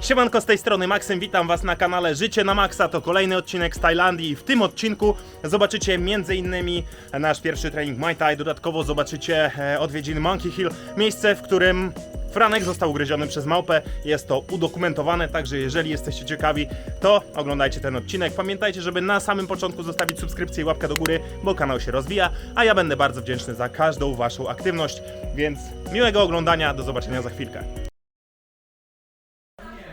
Siemanko z tej strony Maksym, witam was na kanale Życie na Maxa, to kolejny odcinek z Tajlandii. W tym odcinku zobaczycie m.in. nasz pierwszy trening Muay Thai, dodatkowo zobaczycie e, odwiedziny Monkey Hill, miejsce, w którym Franek został ugryziony przez małpę. Jest to udokumentowane, także jeżeli jesteście ciekawi, to oglądajcie ten odcinek. Pamiętajcie, żeby na samym początku zostawić subskrypcję i łapkę do góry, bo kanał się rozwija, a ja będę bardzo wdzięczny za każdą waszą aktywność, więc miłego oglądania, do zobaczenia za chwilkę.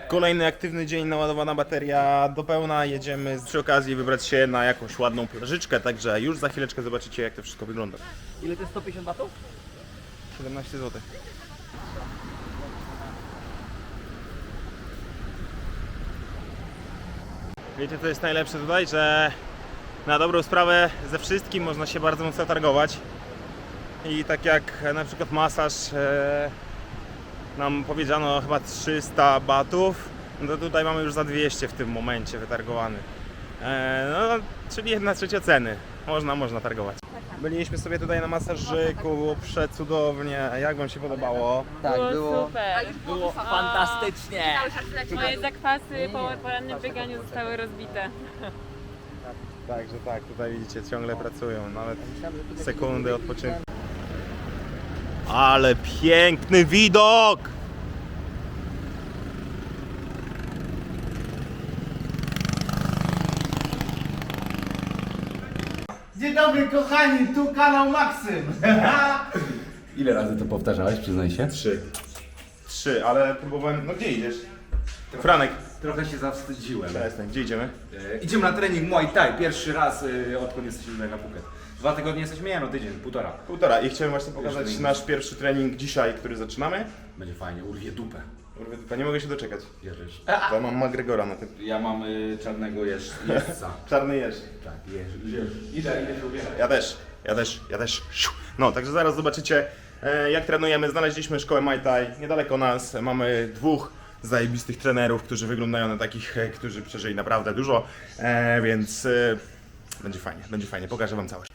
Kolejny aktywny dzień, naładowana bateria do pełna. Jedziemy przy okazji wybrać się na jakąś ładną plażyczkę, także już za chwileczkę zobaczycie jak to wszystko wygląda. Ile to jest 150 batów? 17 zł. Wiecie co jest najlepsze tutaj, że na dobrą sprawę ze wszystkim można się bardzo mocno targować. I tak jak na przykład masaż e, nam powiedziano chyba 300 batów, no to tutaj mamy już za 200 w tym momencie wytargowany. E, no, czyli jedna trzecia ceny. Można, można targować. Byliśmy sobie tutaj na masażyku, przecudownie. Jak wam się podobało? Tak, było, było, super. było fantastycznie. Moje zakwasy po porannym bieganiu zostały rozbite. Także tak, tutaj widzicie, ciągle pracują, nawet sekundy odpoczynku. Ale piękny widok! Dobry kochani, tu kanał Maksym. Ile razy to powtarzałeś, przyznaj się? Trzy. Trzy, ale próbowałem... No gdzie idziesz? Franek. Trochę się zawstydziłem. Przestań, gdzie idziemy? E, idziemy na trening Muay Thai, pierwszy raz e, odkąd jesteśmy na Phuket. Dwa tygodnie jesteśmy, nie no tydzień, półtora. Półtora i chciałem właśnie pokazać trening. nasz pierwszy trening dzisiaj, który zaczynamy. Będzie fajnie, urwie dupę. Nie mogę się doczekać. Bierzesz. To mam McGregora na tym. Ja mam y, czarnego jeż, jeźdźca. Czarny jeż. tak, jeż, jeż. Idę, idę się ubierać. Ja też, ja też, ja też. Siu. No, także zaraz zobaczycie, e, jak trenujemy. Znaleźliśmy szkołę Muay Thai niedaleko nas. Mamy dwóch zajebistych trenerów, którzy wyglądają na takich, e, którzy przeżyli naprawdę dużo, e, więc e, będzie fajnie, będzie fajnie. Pokażę wam całość.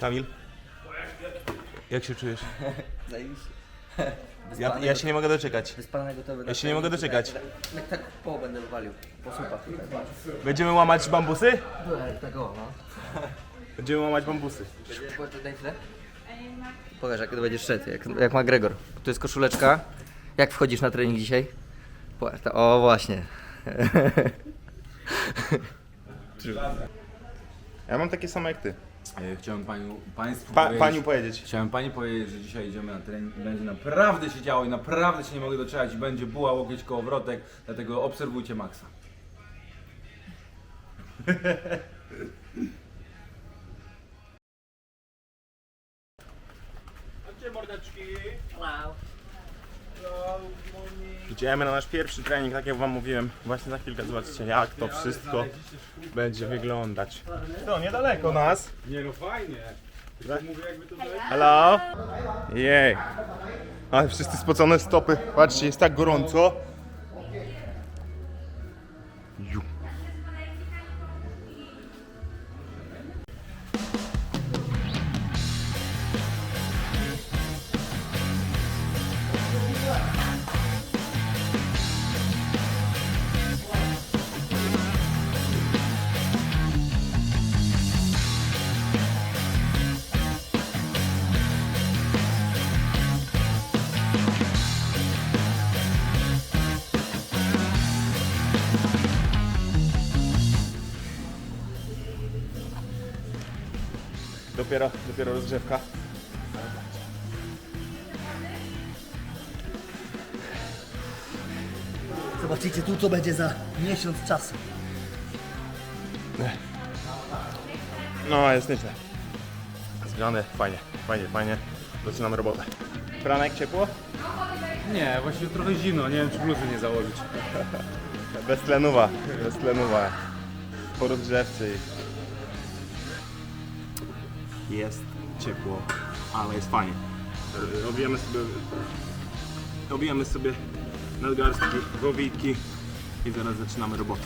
Kamil? Jak się czujesz? Zajebiście. Ja, ja się nie mogę doczekać. Wyspalany gotowy. Ja się nie mogę doczekać. Jak tak po będę wywalił. Po słupach tutaj. Będziemy łamać bambusy? Tak, tak o, no. Będziemy łamać bambusy. Pokaż, jak to będziesz szedł, jak, jak ma Gregor. Tu jest koszuleczka. Jak wchodzisz na trening dzisiaj? O właśnie. Ja mam takie same jak ty. E, chciałem paniu, państwu Pa, powiedzieć, paniu powiedzieć. Chciałem pani powiedzieć, że dzisiaj idziemy na trening i będzie naprawdę się działo i naprawdę się nie mogę doczekać i będzie buła, łokieć, kołowrotek, dlatego obserwujcie Maxa. Idziemy na nasz pierwszy trening, tak jak wam mówiłem. Właśnie za chwilkę zobaczycie jak to wszystko będzie wyglądać. To niedaleko nas. Nie no fajnie. Hello? Jej. Ale wszyscy spocone stopy. Patrzcie, jest tak gorąco. Dopiero, dopiero rozgrzewka. Zobaczycie tu, co będzie za miesiąc czasu. No, jest nieźle. Zgrane, fajnie, fajnie, fajnie. Zaczynamy robotę. Franek, ciepło? Nie, właśnie trochę zimno, nie wiem czy bluzy nie założyć. Bez tlenuwa, bez tlenuwa. Po rozgrzewce i... Jest ciepło, ale jest fajnie. E, Obijamy sobie... Obijamy sobie nadgarstki, głowiki i zaraz zaczynamy robotę.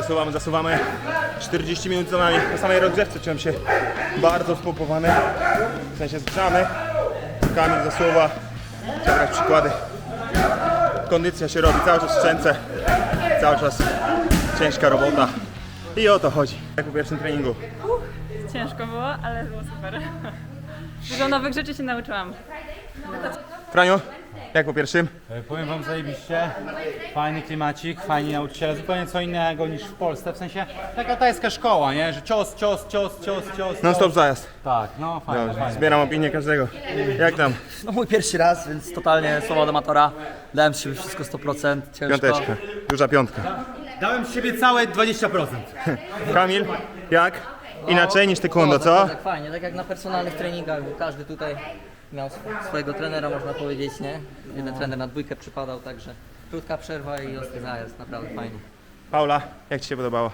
Zasuwamy, zasuwamy. 40 minut za nami. Na samej rozgrzewce czułem się bardzo spompowany. W sensie zgrzany. Kamil za słowa. Trzeba brać przykłady. Kondycja się robi, cały czas szczęce. Cały czas ciężka robota. I o to chodzi. Jak po pierwszym treningu. Ciężko było, ale było super. Dużo nowych rzeczy się nauczyłam. Franio, jak po pierwszym? E, Powiem wam zajebiście, fajny klimacik, fajni nauczyciele, zupełnie co innego niż w Polsce, w sensie taka tajska szkoła, nie, że cios, cios, cios, cios, cios. Non stop cios. zajazd. Tak, no fajnie, Dobrze, fajnie. zbieram opinię każdego. Jak tam? No mój pierwszy raz, więc totalnie słowa do amatora. Dałem z siebie wszystko 100%, ciężko. Piąteczka. Duża piątka. Dałem z siebie całe 20%. Kamil, jak? Inaczej niż taekwondo, co? Tak fajnie, tak jak na personalnych treningach, bo każdy tutaj miał sw- swojego trenera, można powiedzieć, nie? Jeden trener na dwójkę przypadał, także krótka przerwa i ostry zajazd, naprawdę fajnie. Paula, jak Ci się podobało?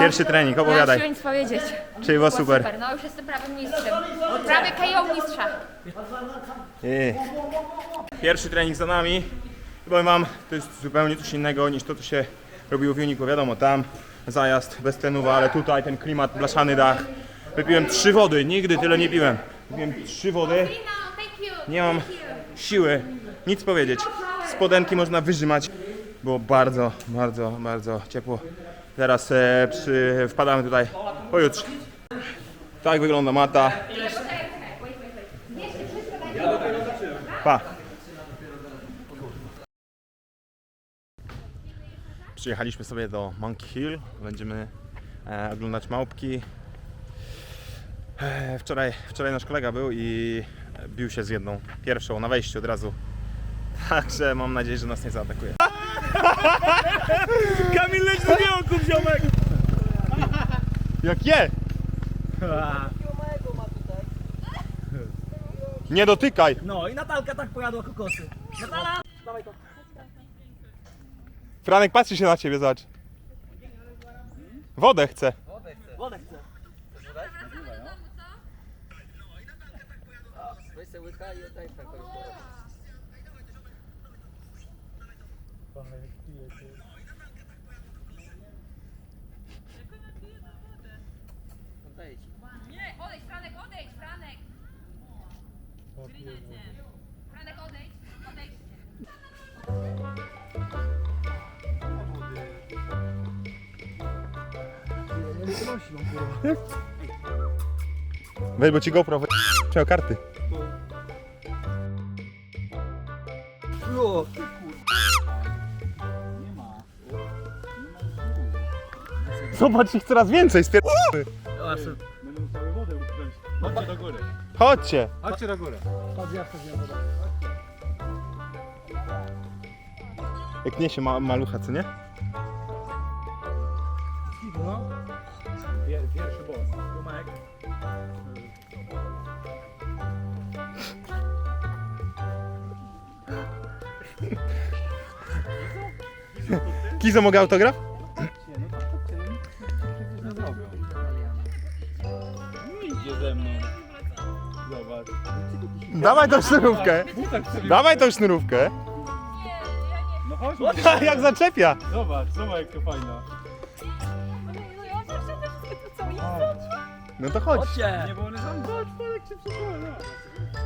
Pierwszy trening, opowiadaj. Nie mam nic powiedzieć. Czyli było super. Super, no już jestem prawym mistrzem. Prawie KO mistrza. Pierwszy trening za nami. Powiem Wam, to jest zupełnie coś innego niż to, co się robiło w Uniku. Wiadomo, tam zajazd bez tlenuwa, ale tutaj ten klimat, blaszany dach. Wypiłem trzy wody, nigdy tyle nie piłem. Wypiłem trzy wody, nie mam siły nic powiedzieć. Spodenki można wyrzymać. Było bardzo, bardzo, bardzo ciepło. Teraz e, przy, wpadamy tutaj pojutrze. Tak wygląda mata. Pa. Przyjechaliśmy sobie do Monkey Hill. Będziemy e, oglądać małpki. E, wczoraj, wczoraj nasz kolega był i bił się z jedną, pierwszą na wejściu od razu. Także mam nadzieję, że nas nie zaatakuje. Kamil leć do niego, kup ziomek! Jak je! Nie dotykaj! No i Natalka tak pojadła kokosy. Natala! Dawaj to. Franek patrzy się na ciebie, zobacz. Wodę chce. Wodę chcę. Sobie łyka i oddaj tak Oddaję ci. Nie, odejdź, Franek, odejdź, Franek. Franek, odejdź, odejdź. Weź, bo ci GoPro wy... Trzeba karty. O, Zobacz ich coraz więcej, spier... Zobaczmy. Chodźcie do góry. Chodźcie. Chodźcie do góry. Jak niesie ma malucha, co nie? Kizo, mogę autograf? Idzie ze mną. Zobacz. Dawaj tą sznurówkę. Dawaj tą sznurówkę. No chodź, Jak zaczepia. zobacz, zobacz jak to fajna. No to chodź. Nie, bo one tam, zobacz, jak się przykłada.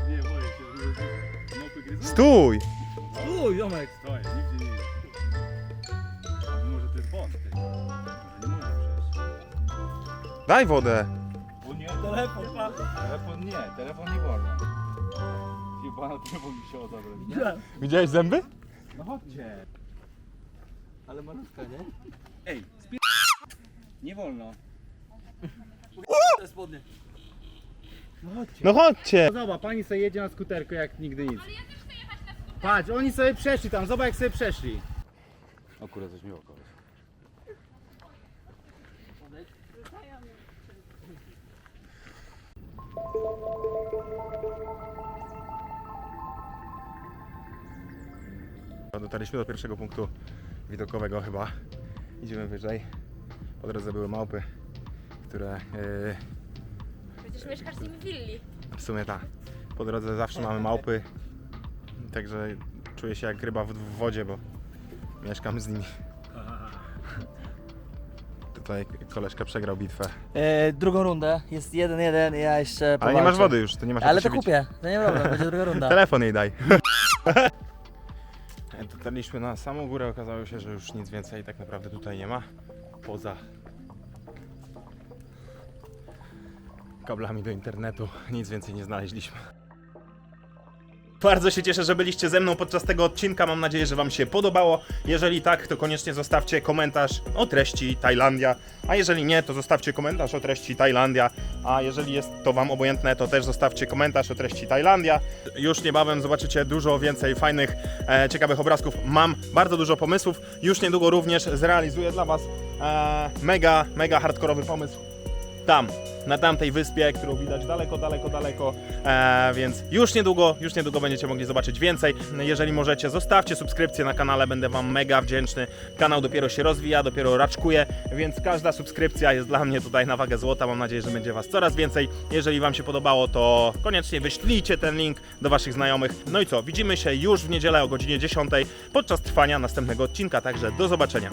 Nie, boję się. Gryzą? Stój. Uj, Jomek. Stoję, nigdzie nie jest. Może to jest błąd, ty. Może nie można przejść. Daj wodę. O nie, telefon, pa. Telefon nie, telefon nie wolno. Jebana telefon mi się zabrać. Widziałeś zęby? No chodźcie. Ale malutka, nie? Ej, spie... Nie wolno. Te spodnie. No chodźcie. Zobacz, pani sobie jedzie na skuterku jak nigdy nic. Patrz, oni sobie przeszli tam, zobacz jak sobie przeszli. O kurde, coś mi oko. Dotarliśmy do pierwszego punktu widokowego chyba. Idziemy wyżej. Po drodze były małpy, które yy, Przecież mieszkasz z nimi w willi. w sumie tak. Po drodze zawsze mamy małpy. Także czuję się jak ryba w, w wodzie, bo mieszkam z nimi. tutaj koleżka przegrał bitwę. E, drugą rundę, jest 1-1, ja jeszcze Ale nie powalczę. masz wody już, to nie masz Ale to się bić. kupię, to nie problem, będzie druga runda. Telefon jej daj. Dotarliśmy na samą górę, okazało się, że już nic więcej tak naprawdę tutaj nie ma. Poza kablami do internetu nic więcej nie znaleźliśmy. Bardzo się cieszę, że byliście ze mną podczas tego odcinka. Mam nadzieję, że Wam się podobało. Jeżeli tak, to koniecznie zostawcie komentarz o treści Tajlandia. A jeżeli nie, to zostawcie komentarz o treści Tajlandia. A jeżeli jest to Wam obojętne, to też zostawcie komentarz o treści Tajlandia. Już niebawem zobaczycie dużo więcej fajnych, e, ciekawych obrazków. Mam bardzo dużo pomysłów. Już niedługo również zrealizuję dla Was e, mega, mega hardkorowy pomysł tam, na tamtej wyspie, którą widać daleko, daleko, daleko, e, więc już niedługo, już niedługo będziecie mogli zobaczyć więcej. Jeżeli możecie, zostawcie subskrypcję na kanale, będę Wam mega wdzięczny. Kanał dopiero się rozwija, dopiero raczkuje, więc każda subskrypcja jest dla mnie tutaj na wagę złota. Mam nadzieję, że będzie Was coraz więcej. Jeżeli Wam się podobało, to koniecznie wyślijcie ten link do Waszych znajomych. No i co, widzimy się już w niedzielę o godzinie 10 podczas trwania następnego odcinka, także do zobaczenia.